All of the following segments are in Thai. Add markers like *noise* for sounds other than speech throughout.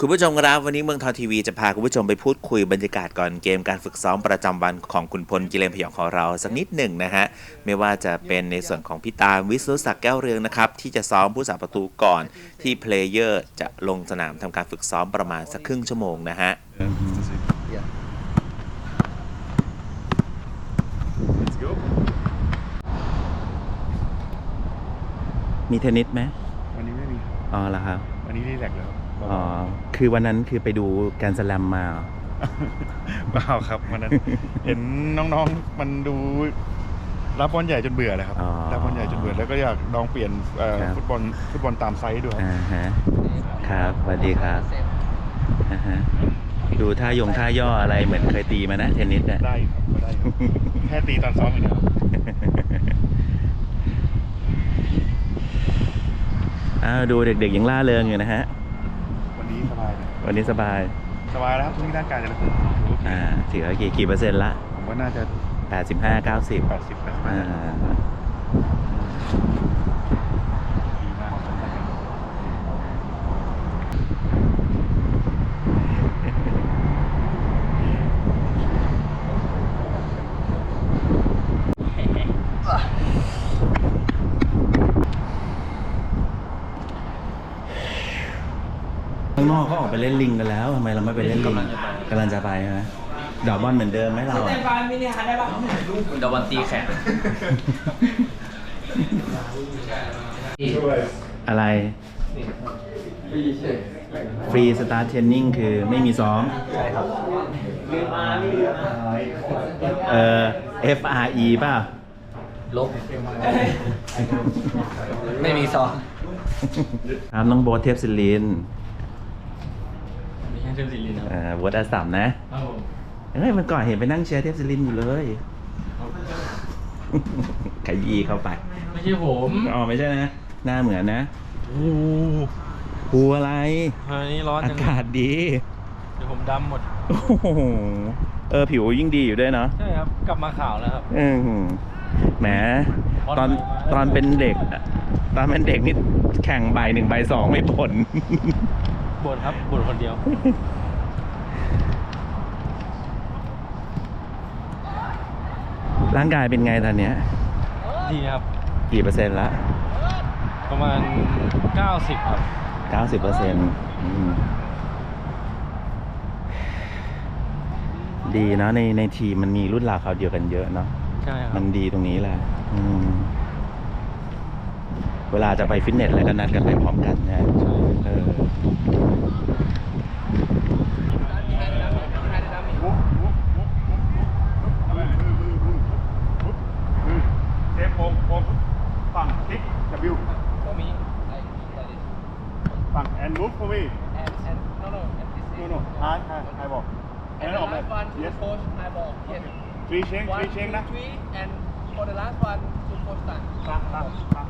คุณผู้ชมครับวันนี้เมืองทองทีวีจะพาคุณผู้ชมไปพูดคุยบรรยากาศก่อนเกมการฝึกซ้อมประจำวันของคุณพลกิเลนพยองของเราสักนิดหนึ่งนะฮะไม่ว่าจะเป็นในส่วนของพี่ตามวิศนุศักดิ์แก้วเรืองนะครับที่จะซ้อมผู้สาประตูก่อนที่เพลเยอร์จะลงสนามทำการฝึกซ้อมประมาณสักครึ่งชั่วโมงนะฮะ Let's go. มีเทนนิสไหมวันนี้ไม่มีครับอ๋อเหรอครับวันนี้รีแลกซ์แล้วครับ อ๋อ คือวันนั้นคือไปดูแกรนด์สแลมมาเหรอเปล่าครับวันนั้น เห็นน้องๆมันดูรับบอลใหญ่จนเบื่อเลยครับอ๋อรับบอลใหญ่จนเบื่อแล้วก็อยากลองเปลี่ยนเอ่อครับ ฟุตบอลฟุตบอลตามไซส์ดูครับอ่าฮะ ครับสวัสดีครับอ่าฮะดูท่ายงท่าย่ออะไรเหมือนเคยตีมานะเทนนิสเนี่ยได้ครับก็ได้ครับ แค่ตีตอนซ้อมอย่างเดียวอ้าวดูเด็กๆยังล่าเริงอยู่นะฮะ วันนี้สบายเลยวันนี้สบาย สบายแล้วครับช่วงนี้ร่างกายจะถือว่าอ่าถือว่ากี่กี่เปอร์เซ็นต์ละผมว่าน่าจะแปดสิบห้าเก้าสิบแปดสิบ90 80 85 ข้างนอกเขาออกไปเล่นลิงกันแล้วทำไมเราไม่ไปเล่นลิงกำลังจะไปใช่ไหมดอกบอลเหมือนเดิมไหมเราอะคุณตะวันตีแข็งอะไร ฟรีสตาร์ทเทรนนิ่งคือไม่มีซ้อมใช่ครับเอ่อ F R E ป่ะลบ ไม่มีซองครับน้องโบ๊ทเทพศิลินมีแค่ เทมซิลินครับเอ่อโบ๊ทอาสัมนะครับผมเฮ้ยมันก่อนเห็นไปนั่งเชียร์เทพศิลินอยู่เลยขยี้เข้าไป ไม่ใช่ผมอ๋อไม่ใช่นะ หน้าเหมือนนะโอ้หูอะไรเฮ้ยนี่ร้อนอาจังกาศดี เดี๋ยวผมดำหมด โอ้โหเออผิวยิ่งดีอยู่ด้วยเนาะใช่ครับ กลับมาขาวแล้วครับ อืมแหมตอนตอนเป็นเด็กอะตอนเป็นเด็กนี่แข่งใบหนึ่งใบสองไม่ผล บ่นครับบ่นคนเดียว ร่างกายเป็นไงตอนเนี้ยดีครับ กี่เปอร์เซ็นต์ละ ประมาณ 90 ครับเก้าสิบเปอร์เซ็นต์ดีเนาะในในทีมมันมีรุ่นราวเขาวเดียวกันเยอะเนาะใช่ครัมับนดีตรงนี้แหละอืมเวลาจะไปฟิตเนสอะไรก็นัดกันไปพร้อมกันนะเออ เซฟโค้งโค้งฝั่งคลิก W ฝั่ง and move for me no no ฮาร์ดฮาร์ดไอบอกแอนออกแบบ yes three change three change นะ and for the last one to coach time ครับครับ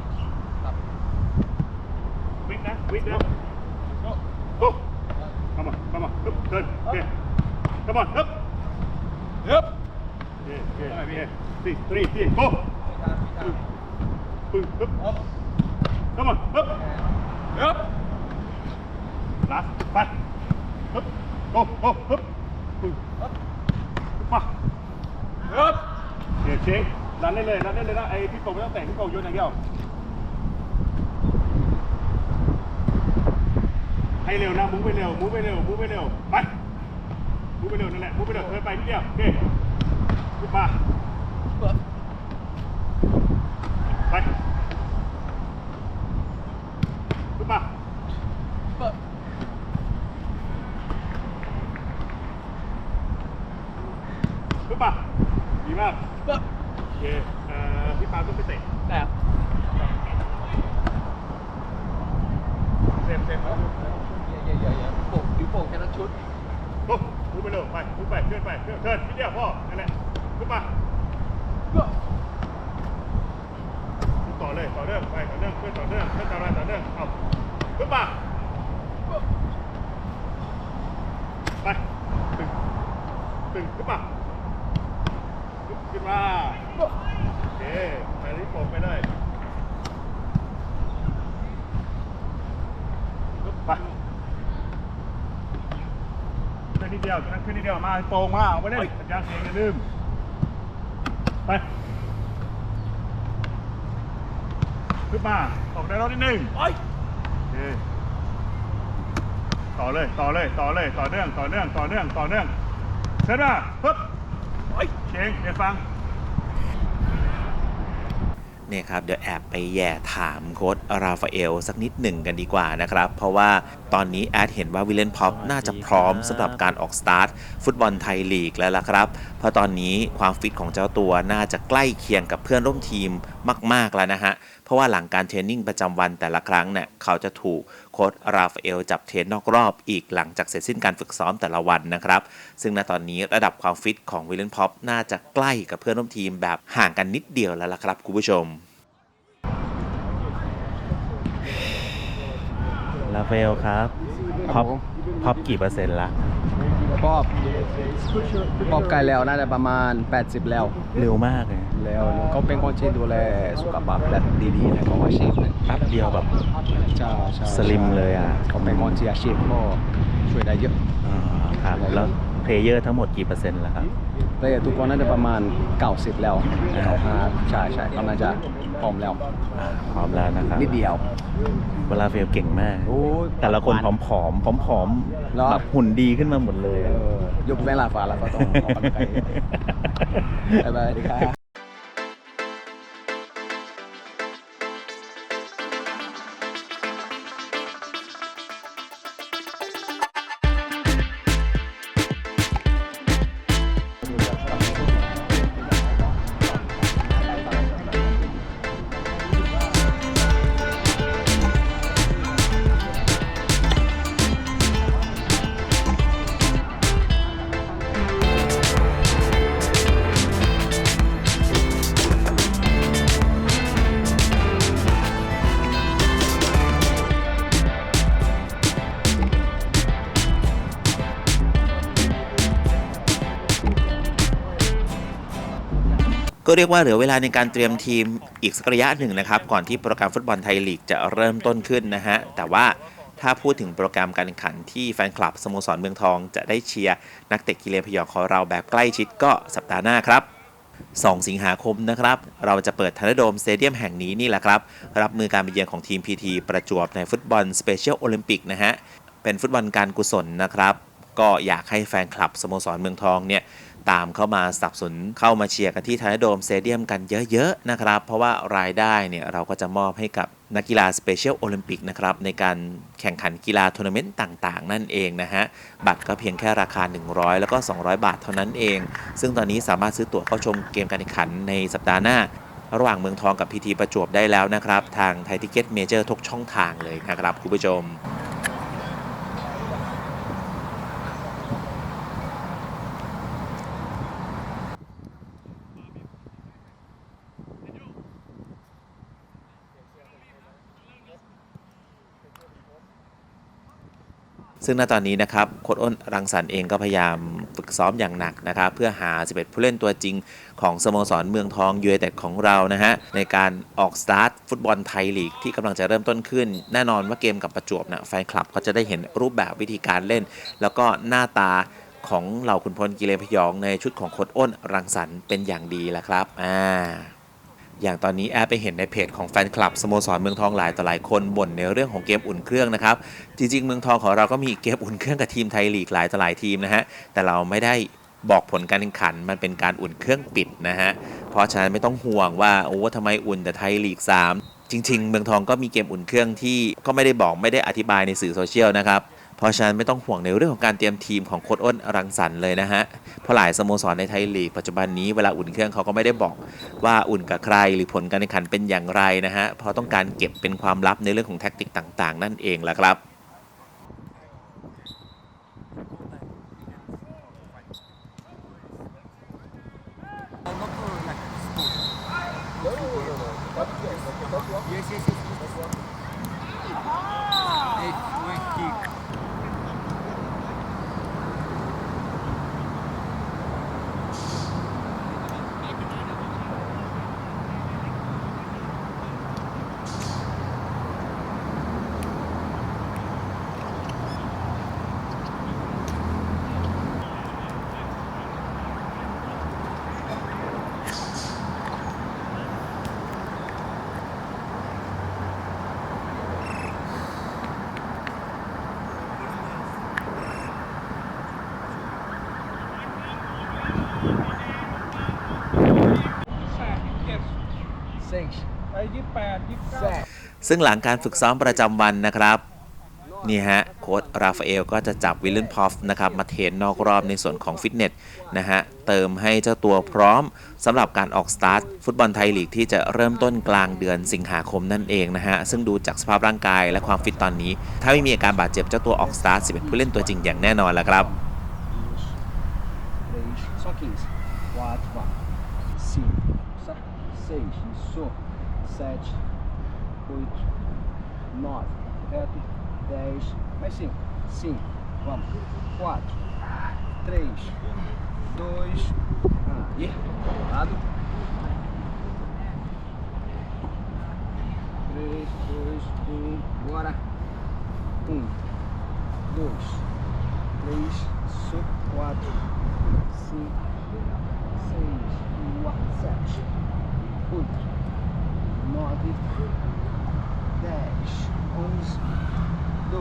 ครับวิกนะวิกนะ go go come on come on ฮึบเดินโอเค come on ฮึบฮึบโอเคโอเคโอเค three three three go ปึ้งฮึบ come on ฮึบฮึบ last ไปฮึบ go go ฮึบปึ้งฮึบมาฮึบโอเคเช็ครันได้เลยรันได้เลยนะไอ้พี่โป่งไม่ต้อง แต่งพี่โป่งโยนอย่างเดียวให้เร็วนะมุ้งไปเร็วมุ้งไปเร็วมุ้งไปเร็วไปมุ้งไปเร็วนั่นแหละมุ้งไปเร็วเดินไปนิดเดียวโอเคขึ้นมาไปขึ้นมาขึ้นมาดีมากโอเคเอ่อพี่ปาล์มต้องไปเตะ แต่ เซฟเซฟครับ อย่าอย่าอย่าโป่งดิวโป่งแค่นั้นชุด โอ้มูฟไปเร็วไปมูฟไปเคลื่อนไปเคลื่อนเทิร์นนิดเดียวพ่อนั่นแหละขึ้นมาต่อเลยต่อเนื่องไปต่อเนื่องเคลื่อนต่อเนื่องเคลื่อนต่อเนื่องต่อเนื่องเอาขึ้นมาไปตึงตึงขึ้นมาขึ้นขึ้นมาโอเคไปที่โป่งไปเลยขึ้นไป ขึ้ นนิดเดียวตรงนั้นขึ้นนิดเดียวมาโป่งมาเอาไปได้สัญญาณเสียงอย่าลืมไปขึ้นมาออกได้รถนิดนึงโอเคต่อเลยต่อเลยต่อเลยต่อเนื่องต่อเนื่องต่อเนื่องต่อเนื่องเสร็จมาปึ๊บเก่งเดี๋ยวฟัง เนี่ยครับเดี๋ยวแอบไปแย่ถามโค้ดราฟาเอลสักนิดหนึ่งกันดีกว่านะครับ เพราะว่าตอนนี้แอดเห็นว่าวิลเลนพ็อปน่าจะพร้อมสำหรับการออกสตาร์ทฟุตบอลไทยลีกแล้วล่ะครับ เพราะตอนนี้ความฟิตของเจ้าตัวน่าจะใกล้เคียงกับเพื่อนร่วมทีม มาก ๆ แล้วนะฮะ เพราะว่าหลังการเทรนนิ่งประจำวันแต่ละครั้งเนี่ยเขาจะถูกโค้ดราฟาเอลจับเทรนนอกรอบอีกหลังจากเสร็จสิ้นการฝึกซ้อมแต่ละวันนะครับ ซึ่งณตอนนี้ระดับความฟิตของวิลเลนพ็อปน่าจะใกล้กับเพื่อนร่วมทีมแบบห่างกันนิดเดียวแล้วล่ะครับคุณผู้ชมลาเฟลครับพ็อปพ็อปกี่เปอร์เซ็นต์ละ ปอบปอบไกลแล้วน่าจะประมาณ 80 แล้ว เร็วมากเลยแล้วเขาเป็นคนที่ดูแลสุขภาพแบบดีๆในของอาชีพเลยแป๊บเดียวแบบใช่ใช่สลิมเลยอะเขาเป็นคนที่อาชีพก็ช่วยได้เยอะอ๋อครับแล้วเพลเยอร์ทั้งหมดกี่เปอร์เซ็นต์แล้วครับ แต่ทุกคนน่าจะประมาณ90แล้ว95ใช่ใช่เขาน่าจะพร้อมแล้วอ่าพร้อมแล้วนะครับนิดเดียว เวลาเฟลเก่งมาก โอ้ยแต่ละคนผอมผอมผอมผอมเหรอแบบหุ่นดีขึ้นมาหมดเลย เออยกเว้นลาฟ้าลาฟ้าต้องออกกำลังกายเยอะบ๊ายบายสวัสดีครับ ก็เรียกว่าเหลือเวลาในการเตรียมทีมอีกสักระยะหนึ่งนะครับ ก่อนที่โปรแกรมฟุตบอลไทยลีกจะเริ่มต้นขึ้นนะฮะ แต่ว่าถ้าพูดถึงโปรแกรมการแข่งขันที่แฟนคลับสโมสรเมืองทองจะได้เชียร์นักเตะกิเลนพยองของเราแบบใกล้ชิดก็สัปดาห์หน้าครับ 2 สิงหาคมนะครับ เราจะเปิดทันโดมสเตเดียมแห่งนี้นี่แหละครับ รับมือการไปเยือนของทีมพีทีประจวบในฟุตบอลสเปเชียลโอลิมปิกนะฮะ เป็นฟุตบอลการกุศลนะครับ ก็อยากให้แฟนคลับสโมสรเมืองทองเนี่ย ตามเข้ามาสับสนเข้ามาเชียร์กันที่ไทันโดมสเตเดียมกันเยอะๆนะครับ เพราะว่ารายได้เนี่ยเราก็จะมอบให้กับนักกีฬาสเปเชียลโอลิมปิกนะครับ ในการแข่งขันกีฬาทัวร์นาเมนต์ต่างๆ นั่นเองนะฮะ บัตรก็เพียงแค่ราคา 100 แล้วก็ 200 บาทเท่านั้นเอง ซึ่งตอนนี้สามารถซื้อตั๋วเข้าชมเกมการแข่งขันในสัปดาห์หน้า ระหว่างเมืองทองกับพีทีประจวบได้แล้วนะครับ ทางไทยทิเก็ตเมเจอร์ทุกช่องทางเลยนะครับคุณผู้ชม ซึ่งณตอนนี้นะครับโค้ชอ้นรังสรรค์เองก็พยายามฝึกซ้อมอย่างหนักนะครับ เพื่อหา 11 ผู้เล่นตัวจริงของสโมสรเมืองทองยูไนเต็ดของเรานะฮะ ในการออกสตาร์ทฟุตบอลไทยลีกที่กำลังจะเริ่มต้นขึ้น แน่นอนว่าเกมกับประจวบนะแฟนคลับก็จะได้เห็นรูปแบบวิธีการเล่น แล้วก็หน้าตาของเหล่าขุนพลกิเลนพยองในชุดของโค้ชอ้นรังสรรค์เป็นอย่างดีแหละครับอ่า อย่างตอนนี้แอดไปเห็นในเพจของแฟนคลับสโมสรเมืองทองหลายต่อหลายคนบ่นในเรื่องของเกมอุ่นเครื่องนะครับ จริง ๆ เมืองทองของเราก็มีเกมอุ่นเครื่องกับทีมไทยลีกหลายต่อหลายทีมนะฮะแต่เราไม่ได้บอกผลการแข่งขันมันเป็นการอุ่นเครื่องปิดนะฮะเพราะฉะนั้นไม่ต้องห่วงว่าโอ้ทำไมอุ่นแต่ไทยลีก 3 จริง ๆ เมืองทองก็มีเกมอุ่นเครื่องที่ก็ไม่ได้บอกไม่ได้อธิบายในสื่อโซเชียลนะครับเพราะฉะนั้นไม่ต้องห่วงในเรื่องของการเตรียมทีมของโค้ชอ้นรังสรรค์เลยนะฮะ เพราะหลายสโมสรในไทยลีกปัจจุบันนี้เวลาอุ่นเครื่องเขาก็ไม่ได้บอกว่าอุ่นกับใครหรือผลการแข่งขันเป็นอย่างไรนะฮะเพราะต้องการเก็บเป็นความลับในเรื่องของแท็กติกต่าง ๆ นั่นเองแหละครับ ซึ่งหลังการฝึกซ้อมประจำวันนะครับนี่ฮะโค้ดราฟาเอลก็จะจับวิลเลนพอฟนะครับมาเทนนอกรอบในส่วนของฟิตเนสนะฮะเติมให้เจ้าตัวพร้อมสำหรับการออกสตาร์ทฟุตบอลไทยลีกที่จะเริ่มต้นกลางเดือนสิงหาคมนั่นเองนะฮะซึ่งดูจากสภาพร่างกายและความฟิตตอนนี้ ถ้าไม่มีอาการบาดเจ็บเจ้าตัวออกสตาร์ท11ผู้เล่นตัวจริงอย่างแน่นอนแล้วครับ só 15. 4, vá. 5, só 6, isso. 7, 8, 9, reto. 10, mais 5. 5, vamos. 4, 3, 2, aí, lado. 3, 2, 1, bora. 1, 2, 3, isso, 4, 5, 6, 7, 8, 9, 10, 11,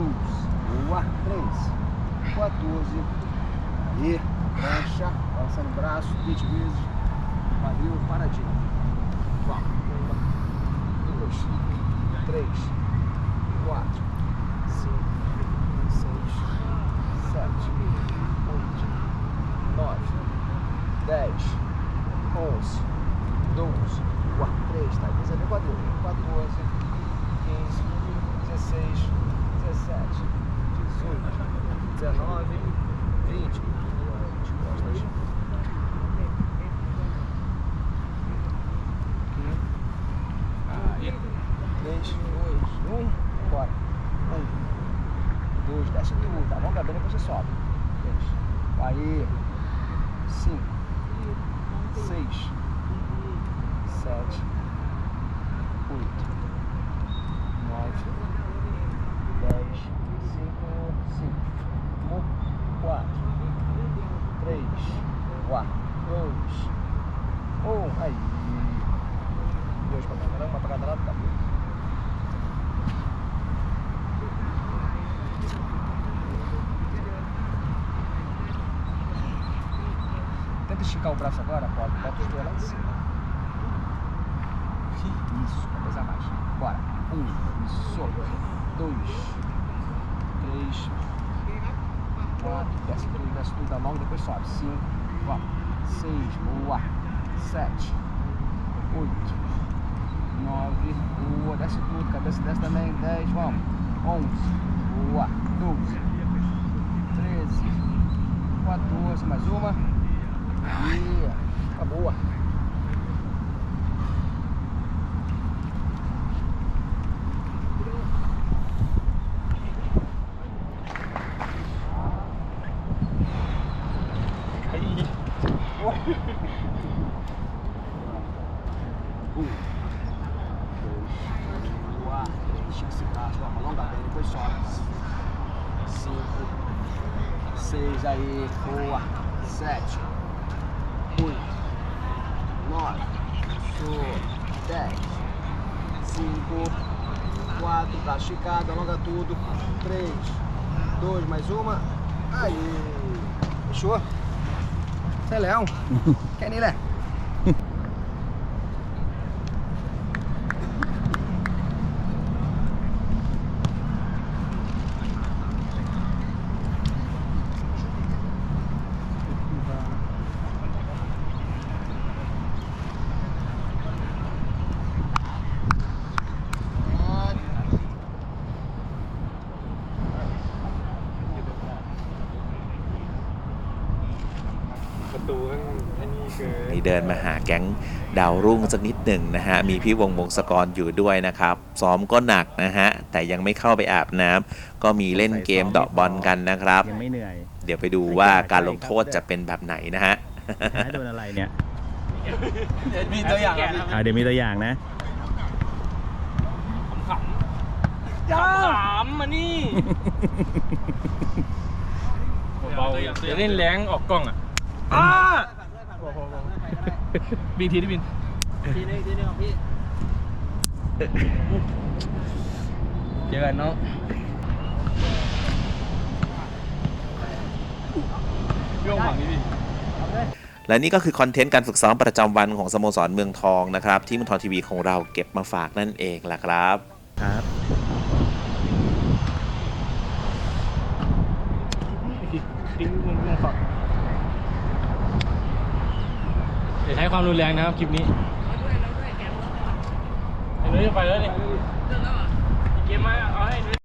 12, boa, 13, 14, e prancha, balançando o braço, 20 vezes, quadril, paradinho. Vamos, 1, 2, 3, 4, 5, 6, 7, 8, 9, 10, 11, 12, 4, 3, tá? Esse é meu quadril. 14, 15, 16, 17, 18, 19, 20. Costas. Aí. 3, 2, 1. Bora. 1, 2, desce tudo. Tá bom, Gabriel? Depois você sobe. 3. Aí. 5, 6, 7, 8, 9, 10, 5, 5, 1, 4, 3, 4, 2, 1. Aí. Dois pra cada lado, uma pra cada lado, tá bom. Tenta esticar o braço agora, pode. Bota os dois lá em cima. Isso, vai pesar mais. Bora. Um, isso. Dois. Três. Quatro. Desce tudo, desce tudo da mão, depois sobe. Cinco. Vamos. Seis. Boa. Sete. Oito. Nove. Boa. Desce tudo. Cabeça desce também. Dez. Vamos. Onze. Boa. Doze. Treze. 14. Mais uma. E. Tá boa. Um, dois, quatro. Estica esse braço, vamos alonga bem, depois sobe. Cinco, seis aí, boa. Sete, nove, show, dez, cinco, quatro, braço esticado, alonga tudo. Três, dois, mais uma. Aí, fechou? Você é leão? *laughs* Quer nem ler? เกินนี่เดินมาหาแก๊งดาวรุ่งสักนิดหนึ่งนะฮะ มีพี่วงวงศกรอยู่ด้วยนะครับ ซ้อมก็หนักนะฮะ แต่ยังไม่เข้าไปอาบน้ำก็มีเล่นเกมเดอกบอลกันนะครับ ยังไม่เหนื่อยเดี๋ยวไปดูว่าการลงโทษจะเป็นแบบไหนนะฮะท้ายโดนอะไรเนี่ยมีตัวอย่างครับอ่าเดี๋ยวมีตัวอย่างนะ ขำขำมานี่เบาๆจะเล่นแรงออกกล้องอะอ้า บินทีที่บินทีนึงทีนึงของพี่เจอกันเนาะพี่องฝังนี่พี่และนี่ก็คือคอนเทนต์การฝึกซ้อมประจำวันของสโมสรเมืองทองนะครับ ที่เมืองทองทีวีของเราเก็บมาฝากนั่นเองแหละครับครับ ใช้ความรุนแรงนะครับคลิปนี้ไปเลยไปเลยดิเกมมาเอาให้ดู